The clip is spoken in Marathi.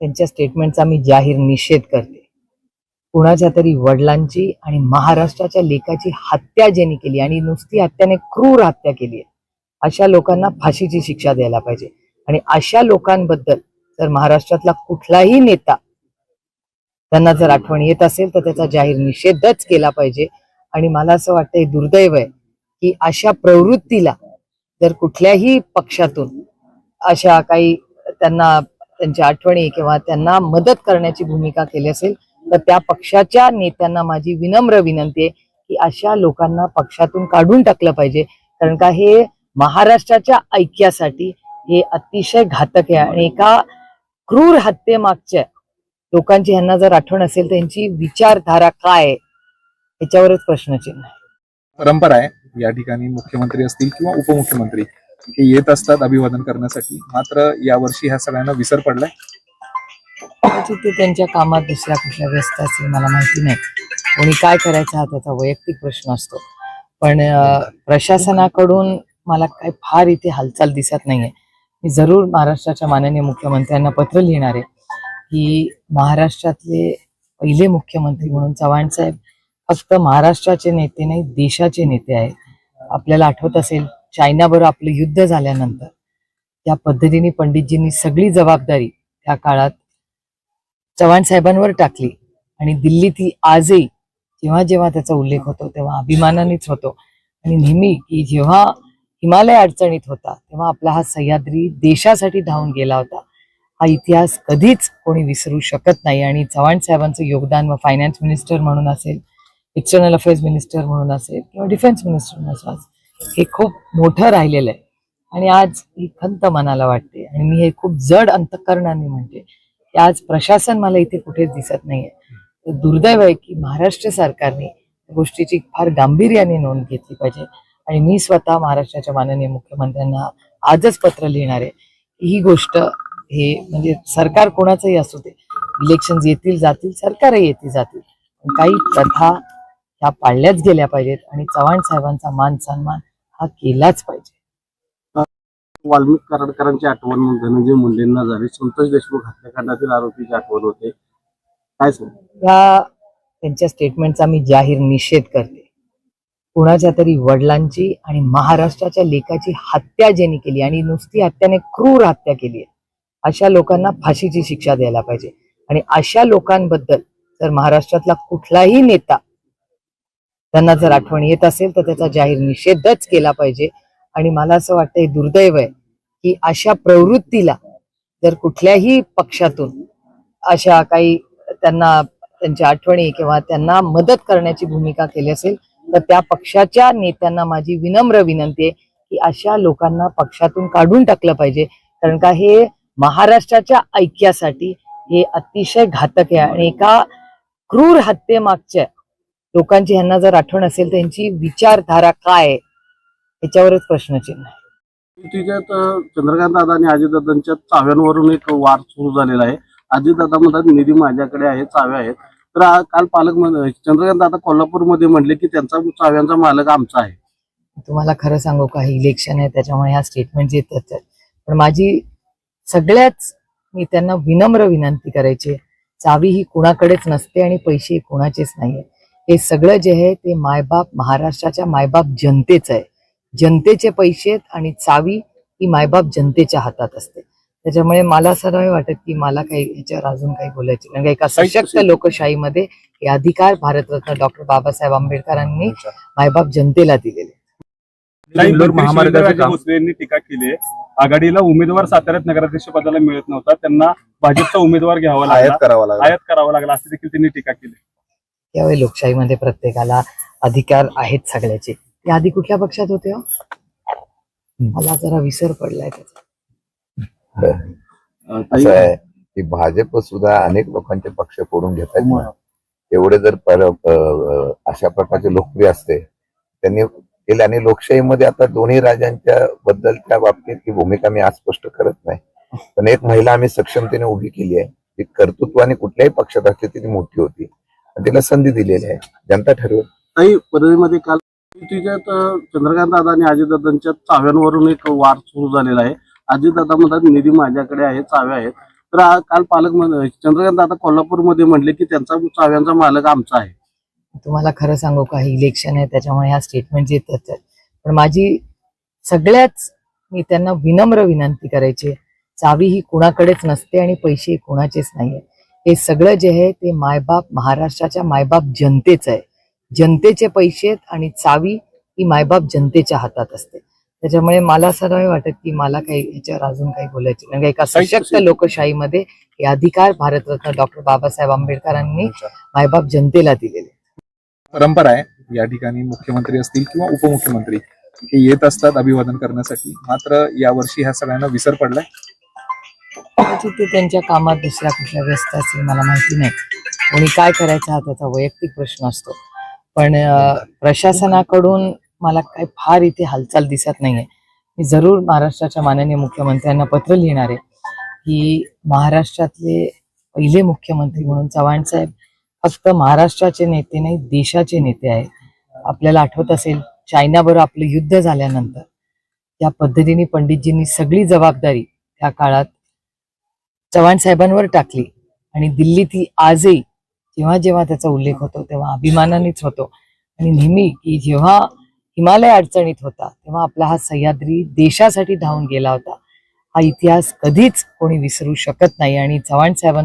त्यांच्या स्टेटमेंटचा मी जाहीर निषेध करते. कुणाच्या तरी वडिलांची आणि महाराष्ट्राच्या लेखाची हत्या ज्यांनी केली आणि नुसती हत्याने क्रूर हत्या केली आहे अशा लोकांना फाशीची शिक्षा द्यायला पाहिजे. आणि अशा लोकांबद्दल जर महाराष्ट्रातला कुठलाही नेता त्यांना जर आठवण येत असेल तर त्याचा जाहीर निषेधच केला पाहिजे. आणि मला असं वाटतं हे दुर्दैव आहे की अशा प्रवृत्तीला जर कुठल्याही पक्षातून अशा काही त्यांना त्यांच्या आठवणी किंवा त्यांना मदत करण्याची भूमिका केली असेल तर त्या पक्षाच्या नेत्यांना माझी विनम्र विनंती आहे की अशा लोकांना पक्षातून काढून टाकलं पाहिजे. कारण का हे महाराष्ट्राच्या ऐक्यासाठी हे अतिशय घातक आहे आणि एका क्रूर हत्येमागच्या लोकांची ह्यांना जर आठवण असेल तर यांची विचारधारा काय याच्यावरच प्रश्नचिन्ह आहे. परंपरा आहे. या ठिकाणी मुख्यमंत्री असतील किंवा उपमुख्यमंत्री हे येत असतात अभिवादन करण्यासाठी. मात्र यावर्षी ह्या सगळ्यांना विसर पडलाय. कदाचित ते त्यांच्या कामात दुसऱ्या कुठल्या व्यस्त असेल मला माहिती नाही. कोणी काय करायचं हा त्याचा वैयक्तिक प्रश्न असतो. पण अं, प्रशासनाकडून मला काय फार इथे हालचाल दिसत नाहीये. मी जरूर महाराष्ट्राच्या माननीय मुख्यमंत्र्यांना पत्र लिहिणार आहे की महाराष्ट्रातले पहिले मुख्यमंत्री म्हणून चव्हाण साहेब फक्त महाराष्ट्राचे नेते नाही देशाचे नेते आहेत. आपल्याला आठवत असेल चायनाबरोबर आपलं युद्ध झाल्यानंतर त्या पद्धतीने पंडितजींनी सगळी जबाबदारी त्या काळात चव्हाण साहेबांवर टाकली. आणि दिल्ली ती आजही जेव्हा जेव्हा त्याचा उल्लेख होतो तेव्हा अभिमानानेच होतो. आणि नेहमी की जेव्हा हिमालय अडचणीत होता तेव्हा आपला हा सह्याद्री देशासाठी धावून गेला होता. हा इतिहास कधीच कोणी विसरू शकत नाही. आणि चव्हाण साहेबांचं योगदान व फायनान्स मिनिस्टर म्हणून असेल एक्सटर्नल अफेअर्स मिनिस्टर म्हणून असेल किंवा डिफेन्स मिनिस्टर म्हणून असेल हे खूप मोठं राहिलेलं आहे. आणि आज ही खंत मनाला वाटते. आणि मी हे खूप जड अंतकरणाने म्हणते की आज प्रशासन मला इथे कुठेच दिसत नाहीये. तर दुर्दैव आहे की महाराष्ट्र सरकारने गोष्टीची फार गांभीर्याने नोंद घेतली पाहिजे. आणि मी स्वतः महाराष्ट्राच्या माननीय मुख्यमंत्र्यांना आजच पत्र लिहिणार आहे ही गोष्ट हे म्हणजे सरकार कोणाचंही असू दे. इलेक्शन येतील जातील सरकारही येतील जातील. काही प्रथा ह्या पाळल्याच गेल्या पाहिजेत आणि चव्हाण साहेबांचा मान सन्मान हा केलाच पाहिजे. वाल्मिक कराडकरांची आठवण धनंजय मुंडेंना झाली. संतोष देशमुख हत्याकांडातील आरोपीची आठवण होते. काय या त्यांच्या स्टेटमेंटचा मी जाहीर निषेध करते. कुणाच्या तरी वडिलांची आणि महाराष्ट्राच्या लेखाची हत्या ज्यांनी केली आणि नुसती हत्याने क्रूर हत्या केली आहे अशा लोकांना फाशीची शिक्षा द्यायला पाहिजे. आणि अशा लोकांबद्दल जर महाराष्ट्रातला कुठलाही नेता त्यांना जर आठवण येत असेल तर त्याचा जाहीर निषेधच केला पाहिजे. आणि मला असं वाटतं हे दुर्दैव आहे की अशा प्रवृत्तीला जर कुठल्याही पक्षातून अशा काही त्यांना त्यांच्या आठवणी किंवा त्यांना मदत करण्याची भूमिका केली असेल तर त्या पक्षाच्या नेत्यांना माझी विनम्र विनंती आहे की अशा लोकांना पक्षातून काढून टाकलं पाहिजे. कारण का हे महाराष्ट्राच्या ऐक्यासाठी हे अतिशय घातक आहे आणि एका क्रूर हत्येमागच्या लोकांची ह्यांना जर आठवण असेल तर यांची विचारधारा काय याच्यावरच प्रश्नचिन्ह आहे. तिच्यात चंद्रकांत दादा आणि अजितदादांच्या चाव्यांवरून एक वार सुरू झालेला आहे. अजितदादा म्हणतात निधी माझ्याकडे आहे चाव्या आहेत. तर आ- काल पालक चंद्रकांत दादा कोल्हापूरमध्ये म्हणले की त्यांचा चाव्यांचा मालक आमचा आहे. तुम्हाला खरं सांगू का? हे इलेक्शन आहे त्याच्यामुळे ह्या स्टेटमेंट येत आहेत पण माझी सगळ्याच मी त्यांना विनम्र विनंती करायची आहे. चावी ही कुणाकडेच नसते आणि पैसे कुणाचेच नाहीये. हे सगळं जे आहे ते मायबाप महाराष्ट्राच्या मायबाप जनतेचं आहे. जनतेचे पैसे आहेत आणि चावी ही मायबाप जनतेच्या हातात असते. त्याच्यामुळे मला असं नाही वाटत की मला काही याच्यावर अजून काही बोलायचे कारण का एका सशक्त लोकशाहीमध्ये हे अधिकार भारतरत्न डॉक्टर बाबासाहेब आंबेडकरांनी मायबाप जनतेला दिलेले. भोसले टीका केली आहे. आघाडीला उमेदवार साताऱ्यात नगराध्यक्ष पदाला मिळत नव्हता. त्यांना भाजपचा उमेदवार घ्यावा लागला. आयात करावा लागला. आयात करावा लागला. असे देखील त्यांनी टीका केली. त्यावेळी लोकशाहीमध्ये प्रत्येकाला अधिकार आहेत सगळ्याचे. ते आधी कुठल्या पक्षात होते हो? मला जरा विसर पडलाय त्याचा. असं आहे की भाजप सुद्धा अनेक लोकांचे पक्ष फोडून घेत आहेत. ना. एवढे जर अशा प्रकारचे लोकप्रिय असते त्यांनी केले. आणि लोकशाहीमध्ये आता दोन्ही राजांच्या बद्दलच्या बाबतीत ही भूमिका मी आज स्पष्ट करत नाही. पण एक महिला आम्ही सक्षमतेने उभी केली आहे. ती कर्तृत्वाने कुठल्याही पक्षात असते ती मोठी होती. तिला संधी दिलेली आहे. जनता ठरवेल. ताई परळीमध्ये काल तिच्यात चंद्रकांत दादा आणि अजितदादांच्या चाव्यांवरून एक वार सुरू झालेला आहे. अजितदादा म्हणतात निधी माझ्याकडे आहे चाव्या आहेत. तर आ- काल पालक म्हण- चंद्रकांत दादा कोल्हापूरमध्ये म्हणले की त्यांचा चाव्यांचा मालक आमचा आहे. तुम्हाला खरं सांगू का? हे इलेक्शन आहे त्याच्यामुळे ह्या स्टेटमेंट येतात पण माझी सगळ्याच मी त्यांना विनम्र विनंती करायची आहे. चावी ही कुणाकडेच नसते आणि पैसे ही कुणाचेच नाहीये. हे सगळं जे आहे ते मायबाप महाराष्ट्राच्या मायबाप जनतेचं आहे. जनतेचे पैसे आणि चावी ही मायबाप जनतेच्या हातात असते. त्याच्यामुळे मला असं नाही वाटत की मला काही याच्यावर अजून काही बोलायचं कारण का एका सशक्त लोकशाहीमध्ये हे अधिकार भारतरत्न डॉक्टर बाबासाहेब आंबेडकरांनी मायबाप जनतेला दिलेले. परंपरा आहे. या ठिकाणी मुख्यमंत्री असतील किंवा उपमुख्यमंत्री हे येत असतात अभिवादन करण्यासाठी. मात्र यावर्षी ह्या सगळ्यांना विसर पडलाय. कदाचित ते त्यांच्या कामात दुसऱ्या कुठल्या व्यस्त असतील मला माहिती नाही. कोणी काय करायचं हा त्याचा वैयक्तिक प्रश्न असतो. पण प्रशासनाकडून मला काही फार इथे हालचाल दिसत नाहीये. मी जरूर महाराष्ट्राच्या माननीय मुख्यमंत्र्यांना पत्र लिहिणार आहे की महाराष्ट्रातले पहिले मुख्यमंत्री म्हणून चव्हाण साहेब फक्त महाराष्ट्राचे नेते नाही देशाचे नेते आहेत. आपल्याला आठवत असेल चायनाबरोबर आपलं युद्ध झाल्यानंतर त्या पद्धतीने पंडितजींनी सगळी जबाबदारी त्या काळात चव्हाण साहेबांवर टाकली. आणि दिल्ली ती आजही जेव्हा जेव्हा त्याचा उल्लेख होतो तेव्हा अभिमानानेच होतो. आणि नेहमी की जेव्हा हिमालय अडचणीत होता तेव्हा आपला हा सह्याद्री देशासाठी धावून गेला होता. हा इतिहास कधीच कोणी विसरू शकत नाही. आणि चव्हाण साहेबांचा